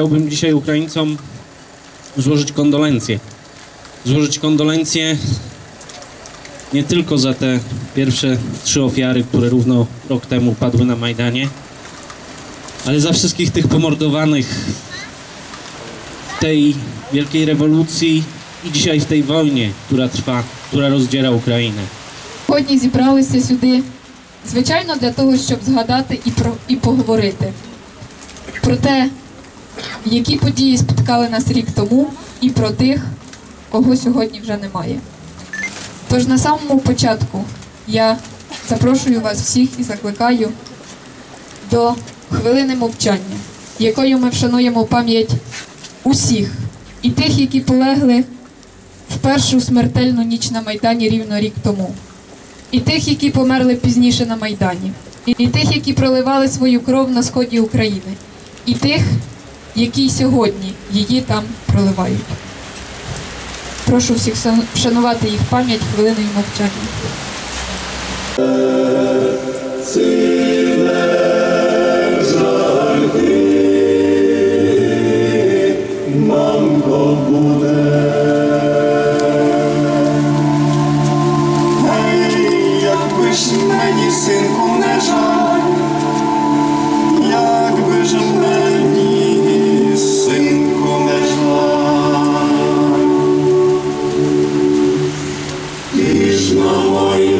Chciałbym dzisiaj Ukraińcom złożyć kondolencje. Złożyć kondolencje nie tylko za te pierwsze trzy ofiary, które równo rok temu padły na Majdanie, ale za wszystkich tych pomordowanych w tej wielkiej rewolucji i dzisiaj w tej wojnie, która trwa, która rozdziera Ukrainę. Сьогодні зібралися сюди, звичайно, для того, щоб згадати і про і поговорити про те, які події спіткали нас рік тому, і про тих, кого сьогодні вже немає. Тож на самому початку я запрошую вас всіх і закликаю до хвилини мовчання, якою ми вшануємо пам'ять усіх і тих, які полегли в першу смертельну ніч на Майдані рівно рік тому. І тих, які померли пізніше на Майдані, і тих, які проливали свою кров на сході України, і тих, які сьогодні її там проливають. Прошу всіх вшанувати їх пам'ять хвилиною мовчання.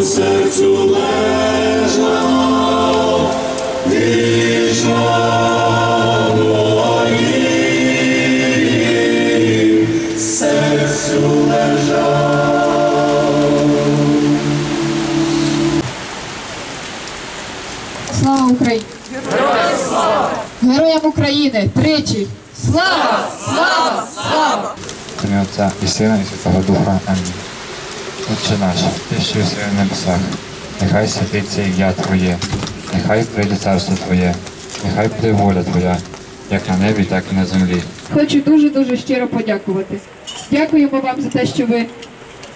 Серцю ж на моїм серцю лежав. Слава Україні! Героям України! Тричі! Слава! Слава! Слава! Отця і Сина і Святого Духа. Амінь. Отче наш, ти що єси на небесах, нехай святиться ім'я Твоє, нехай прийде царство Твоє, нехай буде воля Твоя, як на небі, так і на землі. Хочу дуже-дуже щиро подякувати. Дякуємо вам за те, що ви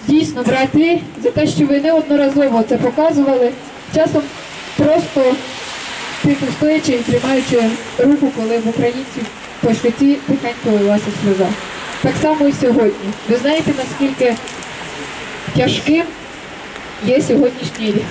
дійсно брати, за те, що ви неодноразово це показували. Часом просто тихо стоячи і тримаючи руку, коли в українців по щоці тихенько лилася сльоза. Так само і сьогодні. Ви знаєте, наскільки тяжким є сьогоднішній рік.